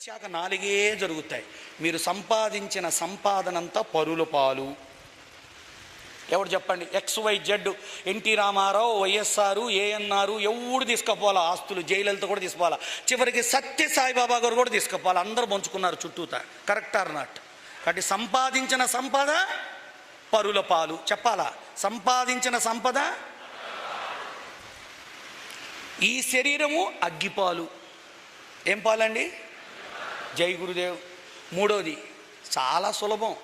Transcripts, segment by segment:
వచ్చాక నాలుగే జరుగుతాయి. మీరు సంపాదించిన సంపాదనంతా పరుల పాలు. ఎవడు చెప్పండి? X Y Z NT Rama Rao YSR ANR ఎవడు తీసుకుపోవాలా? ఆస్తులు జైలలతో కూడా తీసుకోవాలా చివరికి సత్య సాయిబాబా గారు కూడా తీసుకుపోవాలి? అందరు పంచుకున్నారు చుట్టూతా. కరెక్ట్ ఆర్ నాట్ కాబట్టి సంపాదించిన సంపద పరుల పాలు. చెప్పాలా? సంపాదించిన సంపద ఈ శరీరము అగ్గిపాలు. ఏం పాలండి? జై గురుదేవ్. మూడోది చాలా సులభం.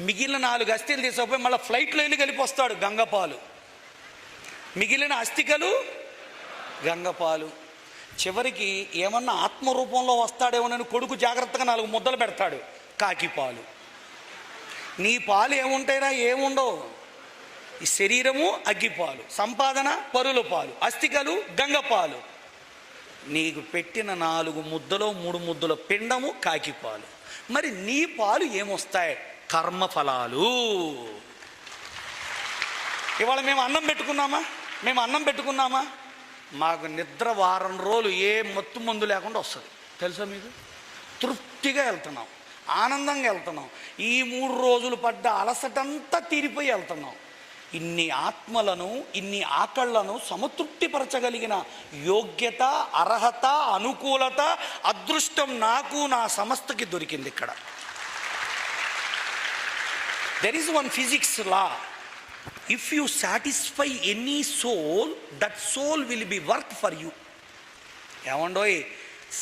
మిగిలిన నాలుగు అస్థిలు తీసుకుపోయి మళ్ళీ ఫ్లైట్లో వెళ్ళి కలిపి వస్తాడు గంగపాలు. మిగిలిన అస్థికలు గంగపాలు. చివరికి ఏమన్నా ఆత్మరూపంలో వస్తాడేమోనని కొడుకు జాగ్రత్తగా నాలుగు ముద్దలు పెడతాడు కాకిపాలు. నీ పాలు ఏముంటాయిరా ఏముండవు? ఈ శరీరము అగ్గిపాలు. సంపాదన పరుల పాలు. అస్థికలు గంగపాలు. నీకు పెట్టిన నాలుగు ముద్దలో మూడు ముద్దల పిండము కాకిపాలు. మరి నీ పాలు ఏమొస్తాయి? కర్మఫలాలు. ఇవాళ మేము అన్నం పెట్టుకున్నామా? మేము అన్నం పెట్టుకున్నామా? మాకు నిద్ర వారం రోజులు ఏ మత్తు మందు లేకుండా వస్తుంది. తెలుసా మీకు? తృప్తిగా వెళ్తున్నాం. ఆనందంగా వెళ్తున్నాం. ఈ మూడు రోజులు పడ్డ అలసటంతా తీరిపోయి వెళ్తున్నాం. ఇన్ని ఆత్మలను ఇన్ని ఆకళ్ళను సమతృప్తిపరచగలిగిన యోగ్యత అర్హత అనుకూలత అదృష్టం నాకు నా సంస్థకి దొరికింది ఇక్కడ. There is one physics law if you satisfy any soul that soul will be work for you ఏమండోయ్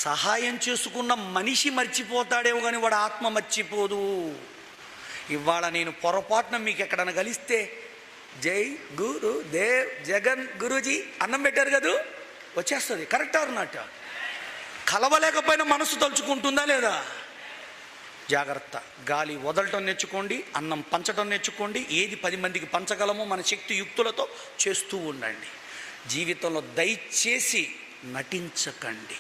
సహాయం చేసుకున్న మనిషి మర్చిపోతాడేమో కానీ వాడు ఆత్మ మర్చిపోదు. ఇవాళ నేను పొరపాటున మీకు ఎక్కడైనా కలిస్తే జై గురు దేవ్ జగన్ గురూజీ అన్నం పెట్టారు కదూ? వచ్చేస్తుంది. కరెక్ట్ ఆర్ కలవలేకపోయినా మనసు తలుచుకుంటుందా లేదా? జాగ్రత్త. గాలి వదలటం నేర్చుకోండి అన్నం పంచటం నేర్చుకోండి ఏది పది మందికి పంచగలమో మన శక్తి యుక్తులతో చేస్తూ ఉండండి. జీవితంలో దయచేసి నటించకండి.